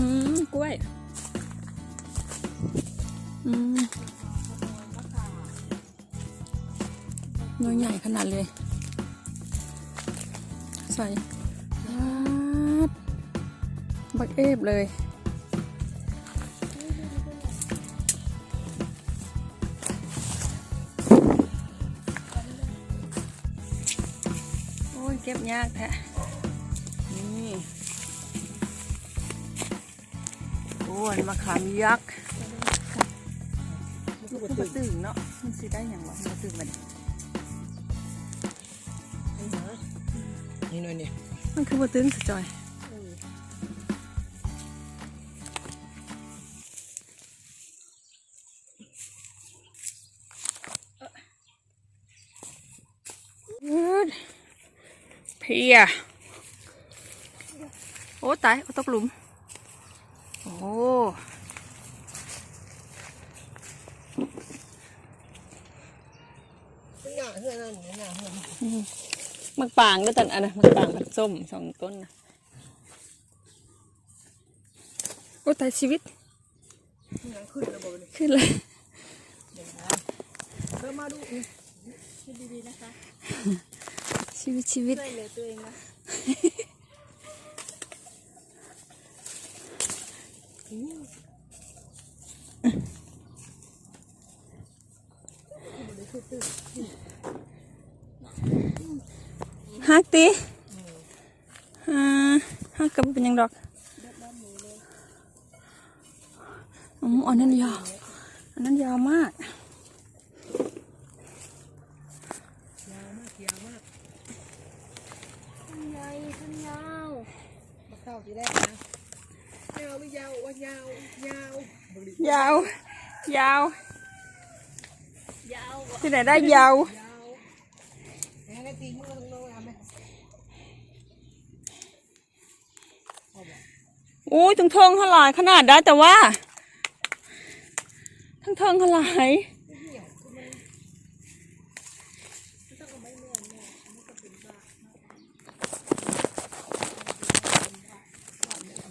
อืมกล้วย อืมหน้อยใหญ่ขนาดเลย ใส่บักเอฟเลยโอ้ยเก็บยากแท้นี่ อ้ยมะขามยักษ์มันคือมาตึงเนาะมันสิได้อย่างวะมาตึงมันนี่หน่อยนี่มันคือมาตึงสจอยเพียโอ้ตายเอาตกหลุม โอ้เป็นหน้าเฮือนนั่นเป็นหน้าเฮือนมักปางด้วยตันอันนะมักปางผักส้มสองต้นนะโอ้ตายชีวิตยังขึ้นระบบเลยขึ้นเลยเริ่มมาดูนี่ชีวิตชีวิตช่วยเหลือตัวเองนะ ฮักตีอ่าฮักกับเป็นยังดอกอ๋ออันนั้นยาวอันนั้นยาวมากท่านใหญ่ท่านยาวมาเข้าทีแรกนะ ยาวยาวว่ายาวยาวยาวยาวยาวที่ไหนได้ยาวยาวยังไงตีมือตรงโน้นไหมโอ้ยถึงเทิงทลายขนาดได้แต่ว่าทั้งเทิงทลาย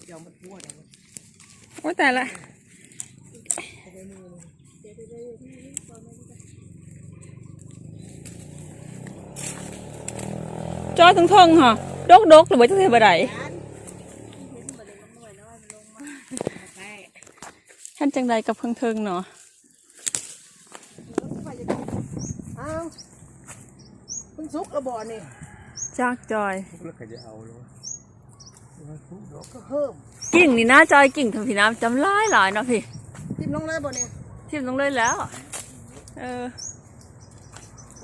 ดี๋ยวมันทั่วเดี๋ยวมัน โอ้ยแต่ละจอถึงเทิงเหรอดกดกหรือว่าจะเทบะไดใช่ท่านจังใด กับเพิ่งเทิงเนาะอ้าวเพิ่งซุกระบอกนี่จากจอยแล้วก็จะเอาแล้วว่าทุกดอกก็เพิ่มกิ่งนี่นะจอยกิ่งทำพี่น้ำจำหลายหลายเนาะพี่จิ้มลงเลยบ่เนี่ยทิมลงเลยแล้ว เออ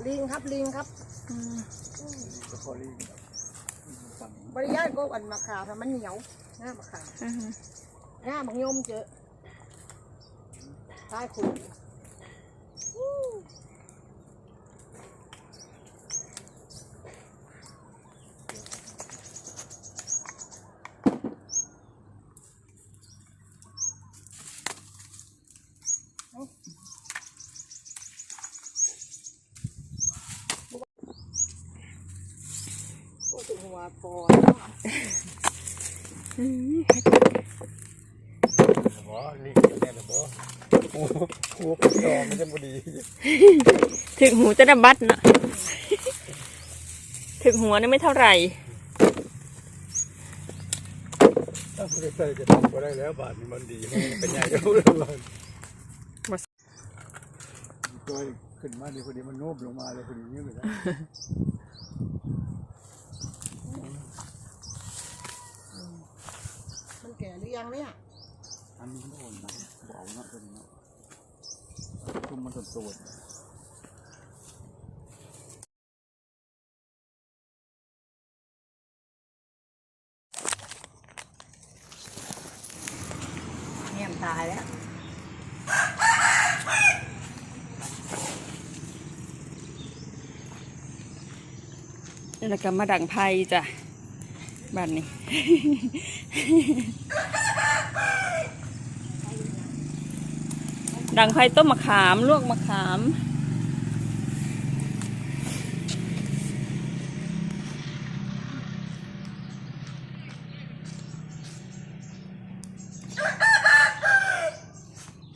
ลิงครับลิงครับก็พอรีสั่งบริยายก็อันมะขามทำมันเหนียวหน้ามะขามอือฮึหน้ามังยมเจอใต้ขุน โอ้ถึงหัวปอนบ่นี่แน่นบ่โอ้โหดอกมันจะบ่ดี ถึงหูจะดับบัดเนาะถึงหัวนี่ไม่เท่าไหร่ถ้าบ่ได้ใส่จะทำบ่ได้แล้วบาดนี้มันดีมันเป็นใหญ่เด้อเลยมันจอยขึ้นมาดีพอดีมันโนบลงมาเลยพอดีนี่เลยนะ มันแก่ หรือยังเนี่ยอันนี้มันโอนนะบ่อาเนาะตัวนี้นะคุมมันโตๆเนี่ยตายแล้วแล้วก็มาดังไพ่จ้ะบ้านนี้ ดังไพ่ต้มมะขาม ลวกมะขาม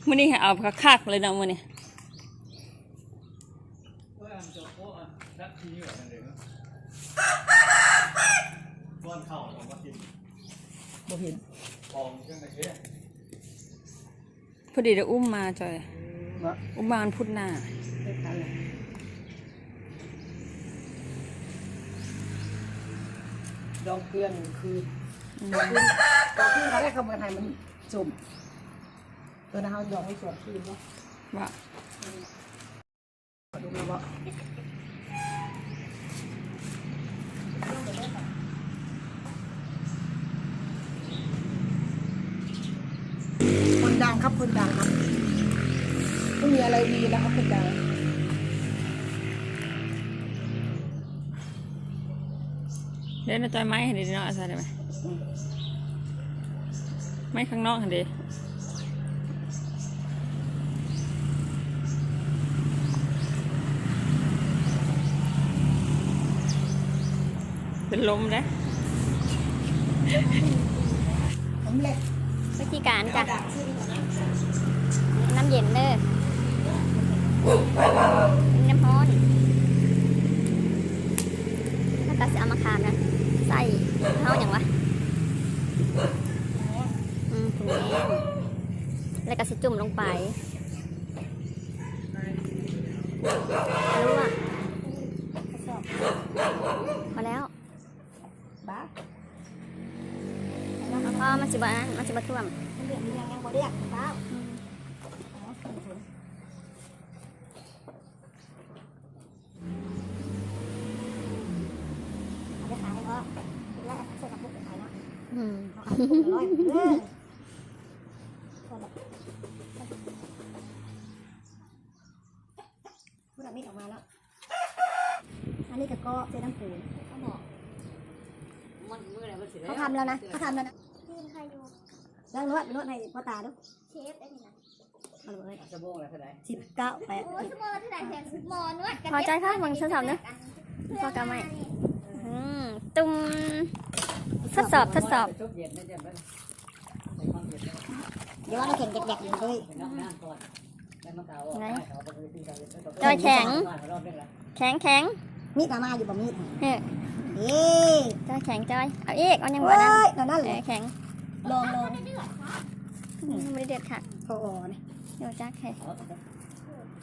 มื้อนี้เอาคักๆเลยนะมื้อนี้เอออันจะโอ้อันทักทีเหรอนั่นเองก้อนเข่าของมากินบ่เห็น องเครื่องในเค้กพอดีเดี๋ยวอุ้มมาจอย เนาะอุ้มมามันพุดหน้าได้ทันเลยดองเกลือนคือดองเกลือนดองเกลือนเขาได้คำว่าไทยมันจมตัวนั้นเขาดองไม่สวดคืนเนาะว่าดูมาบ่ค นดังครับคนดังครับไม่มีอะไรดีแล้วครับคนดังเดี๋ยวนะจอยไม้ให้ดีเนาะอาซาได้ไหมไม้ข้างนอกหั่นเด้เป็นลมเด้ผมเล็กวิธีการจ้ะน้ำ เด้อน้ำร้อนแล้วก็จะเอามาขามนะใส่เท่าอย่างวะอืมถุงแดงแล้วก็สิจุ่มลงไปรู้อะพอแล้ว บ้า พอมันสิบอันมันสิบท่วม เรียกยังยังบ่เรียกบ้า จะขายให้พ่อแล้วก็ช่วยกับพวกขายเนาะ อื น้อยเด้อพูดแบบนี้ออกมาแล้ว อันนี้ก็ก็เจน้ำปูนเขาบอกเขาทำแล้วนะเขาทำแล้วนะพี่ใครอยู่แล้วนวดนวดให้พ่อตาดูเชฟได้ไหมนะเอาเลยสมองอะไรเท่าไหร่สิบเก้าแปดโอ้ยสมอที่ไหนแทนสมอนวดพอใจค่ะมึงฉันทำเนอะพอกำไม่อืมตุ้ม ทดสอบทดสอบชุบเย็นนะจ๊ะมันใส่ความเย็นนะเดี๋ยวเราเข็นแดกๆอยู่เลยเป็นน้ำน้ำก่อนแล้วมันเก่าออกไหนเขาไปดูที่เขาเย็นจอยแข็งรอบนึงละแข็งแข็งมีดมามาอยู่บ่มีดเฮ้ยเอ๊ะจอยแข็งจอย เอาอีกเอายังเฮ้บ่นั่นยนั่นนั่นเอเลอยแข็งลองลองอืมไม่ได้เด็ดค่ะพอเนี่ยเดี๋ยวจักให้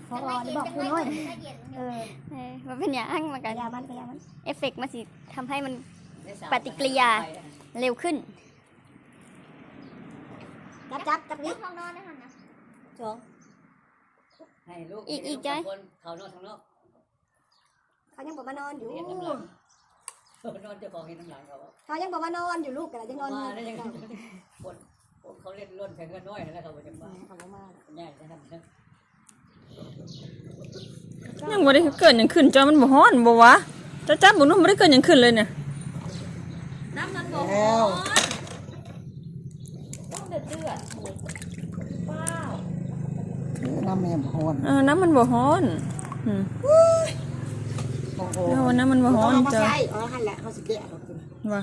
พอนี่บอกคุณน้อยเออเออมันเป็นอย่างมันกกัระนยามันกระยามัน เอฟเฟกต์มันสิทำให้มัน ปฏิกิริยาเร็วขึ้น จับจับจับนิดห้องนอนนะคะนะสองให้ลูกอีกอีกจ้อยคนเขานอนข้างนอกเขายังบอกมานอนอยู่เห็นน้ำหลังนอนเจ้าของเห็นน้ำหลังเขาเขายังบอกมานอนอยู่ลูกกันยังนอนอมายู่แล้วยังคนเขาเล่นล้นแข่งกันน้อยแล้วเขาจะมาเขาบอกมาใหญ่นะครับยังบ่ได้เกิดหยังขึ้นจอยมันบ่ฮ้อนบ่วะจะจับบ่นู้นบ่ได้เกิดหยังขึ้นเลยเนี่ย แล้วน้ำแม่พรเออน้ำมันบ่ฮ้อนอืมโอ้โหเออน้ำมันบ่ฮ้อนเอามาจ้ะใส่อ๋อหันแหละเขาสิแกะเขากินว่า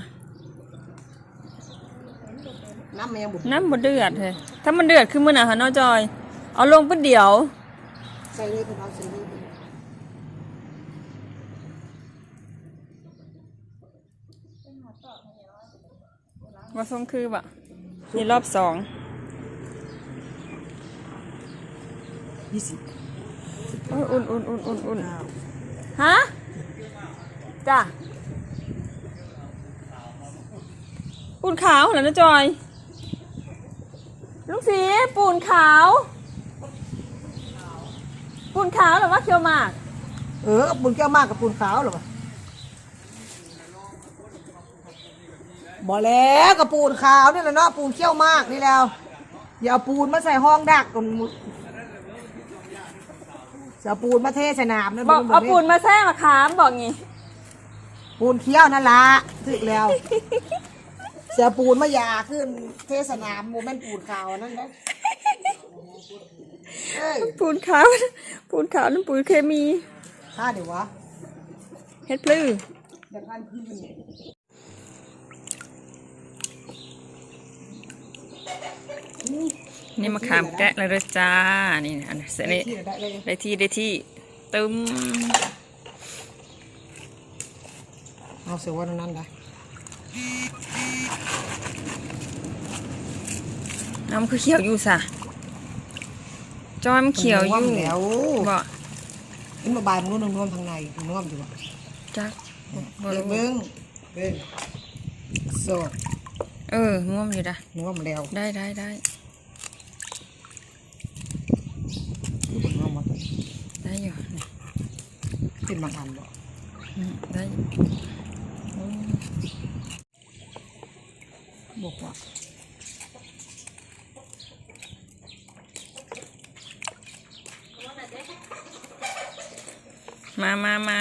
น้ำแม่บุกน้ำบ่เดือดเฮ้ยถ้ามันเดือดคือมื้อน่ะค่ะเนาะจอย เอาลงปึ๊ดเดียว ใส่เลยคือเขาใส่เลย ว่าส่งคือบ่นี่รอบสองยี่สิบโอ้ยอุ่นอุ่นอุ่นอุ่นอุ่นฮะจ้ะปูนขาวเหรอนะจอย ลูกสีปูนขาว ปูนขาวหรือว่าเคียวหมาก เออปูนแก้วมากกับปูนขาวหรอปะ บอกแล้วกับปูนขาวนี่แหละเนาะปูนเขี้ยวมากนี่แล้วอย่าเอาปูนมาใส่ห้องดักตรงจะเอาปูนมาเทใส่น้ำนะบอกบิ่งเอาบิ่งปูนมาแซ่มาขามบอกงี้ปูนเขี้ยวนั่นละถึกแล้วเสียปูนมาหยาขึ้นเทสนามโมเมนต์ปูนขาวนั่นนะเอ้ยปูนขาว ปูนขาวนั่นปูนเคมีท่าเดี๋ยววะเฮ็ดปลื้อเดี๋ยวพันพื้น นี่มะขามแกะแล้วเด้อจ้า นี่นะอันนี้เสร็จนี่ที่ได้เลยได้ที่ได้ที่ตึมเอาเสือวันนั้นได้น้ำคือเขียวอยู่สะจอยมันเขียวอยู่แล้วบ่มันมาบายมันนุ่มนุ่มทางในนุ่มอยู่บ่จักบ่เบิ้รู้งเบิ้งโซเออง่วมอยู่ดะนุ่มแล้วได้ได้ได้ นุ่มมา ได้อยู่ เป็นบางอันบ่อืมได้อยู่บอกว่ามามามา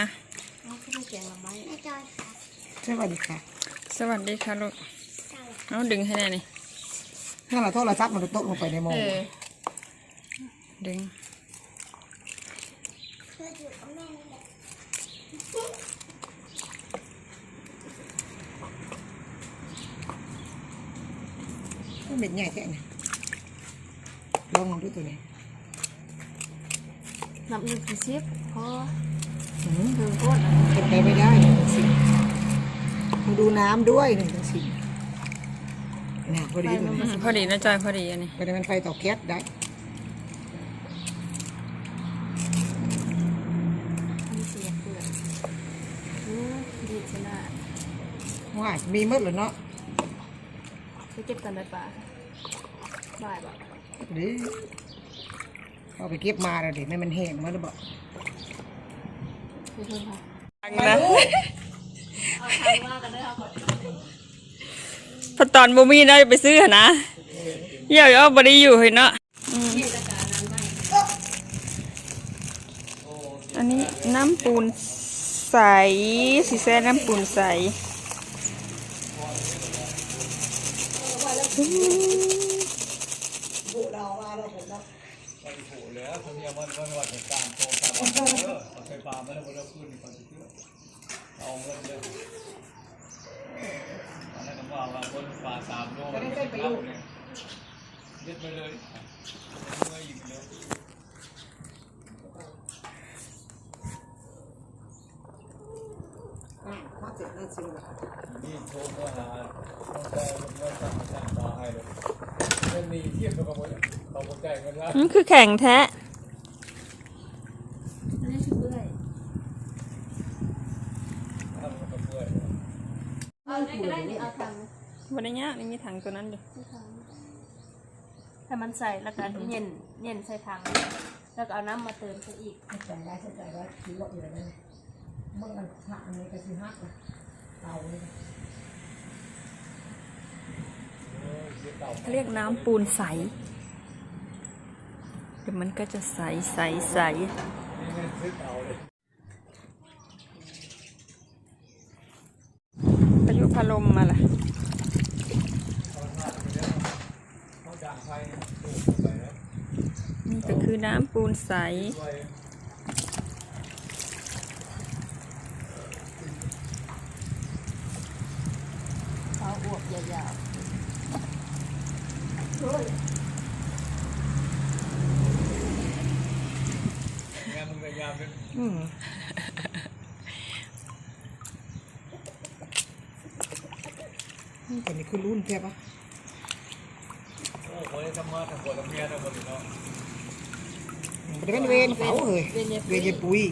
แม่จอยค่ะสวัสดีค่ะ สวัสดีค่ะลูก เอาดึงให้แน่นี่ถ้าเราโทรศัพท์มันจะตกลงไปในหม้อดึง เพื่ออยู่กับแม่นี่แหละ มัน เป็นใหญ่แค่ไหนลองดูตัวนี้นับหนึ่งถึงสิบพออืมถึงก้นเป็นไปไม่ได้หนึ่งถึงสิบมาดูน้ำด้วยหนึ่งถึงสิบน่ะพอดีตัวอืนี้มพอดีนะจอยพอดีอันนี้ไปได้มันไฟต่อแก๊สได้มีเสียเปลือกอืมดีชนะว้ายมีหมดเลยเนาะ ไปเก็บกันได้ปะบ่ายบ่ดีเอาไปเก็บมาแล้วดิไม่มันแห้งมาแล้วบอกไปเพิ่มค่ะฟังนะพอตอนบ่มีได้ไปซื้อหั่นนะเหี่ยวเอาบ่ได้อยู่เห็นเนาะอืมอันนี้น้ำปูนใสสีแซ่น้ำปูนใส บดาวมาแล้วคนเนี้มันมันว่าจะตามโตตามเออเอาไฟฟ้ามาแล้วมันเอาขึ้นก่อนเชื่อเอาเงินเยอะอันนั้นก็ว่าว่าคนป่าสามโลมันเนี่ยยึดไปเลยเมื่ออีกเดียวมาเสร็จแล้วนี่โทรมาหาต้องใจมันก็สั่งสั่ง ให้เลยไม่มีเทียบกับคนเขาบอกใจเงินละมันคือแข็งแท้อันนี้คือเปื่อยทำกับเพื่อนเอาได้ก็ได้นี่เอาทวันนี้ยากนี่มีถังตัวนั้นดิำให้มันใส่แล้วก็เย็นเย็นใส่ถังแล้วก็เอาน้ำมาเติมซะอีกใจได้ใจว่าคือว่าอยู่แล้วนี่เมื่อมันหักอันนี้ก็คือหักนะเตาเลย เรียกน้ำปูนใส เดี๋ยวมันก็จะใสใสใสพายุพาลมมาล่ะนี่ก็คือน้ำปูนใสด้วยเอาอวบยาวานมึงพยายามเป็น อืมแต่นี่คือรุ่นใช่ปะโอ้โหทำมาทั้งหมดทั้งเมียทั้งหมดเนาะมันเป็นเวรเขาเลยเวรยายปุ้ย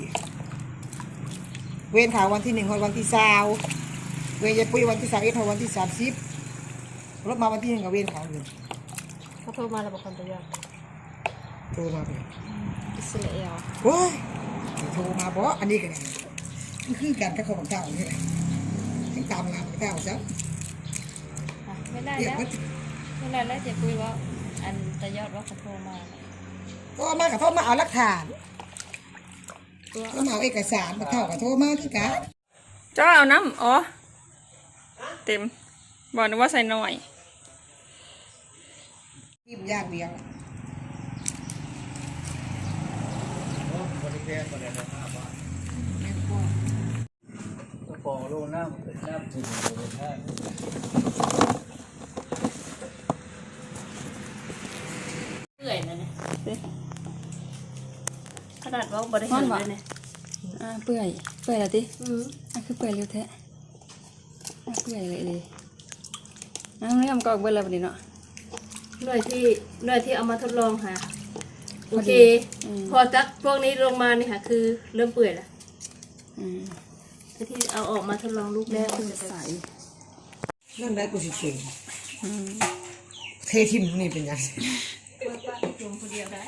เวรเขาวันที่หนึ่งวันที่สาวเวรยายปุ้ยวันที่สามเอ็ดวันที่สามสิบรถมาวันที่หนึ่งกับเวรเขาเลยๆ เขาโทรมาแล้วบอกคนตัวยอดโทรมาเลยอิสราเอลโอ้ยโทรมาบอกอันนี้กันเลยมันคือการกระของเจ้านี่แหละต้องตามงานของเจ้าซะอะไม่ได้เรียกแล้วว่าไม่ได้แล้วเจะคุยว่าอันตายอดว่าเขาโทรมาก็มากับโทรมาเอาหลักฐานตัวก็มาเอาเอกสารมาเท่ากับโทรมาที่กันเจ้าเอาน้ำอ๋อเต็มบอกนึกว่าใส่หน่อย จิ้มย่างเลี้ยงบริเวณบริเวณห้าบาทตัวฟองโลน้ำเป็นน้ำจิ้มบริเวณห้าเปื่อยนะเนี่ยขนาดว่าบริเวณเลยเนี่ยอ่าเปื่อย เปื่อยแล้วดิอืออะคือเปื่อยเร็วแท้ะเปื่อยเลยเลยอะไม่ทำกอกเบื่อแล้ววันนี้เนาะ หน่วยที่หน่วยที่เอามาทดลองค่ะ โอเคอืม พอจักพวกนี้ลงมานี่ค่ะ คือเริ่มเปื่อยแล้วอืมแต่ที่เอาออกมาทดลองลูกแรกคือจะใสนั่นได้กูสิเก่งอืมเททิมนี่เป็นยังว่าป้าจุ่มคนเดียวได้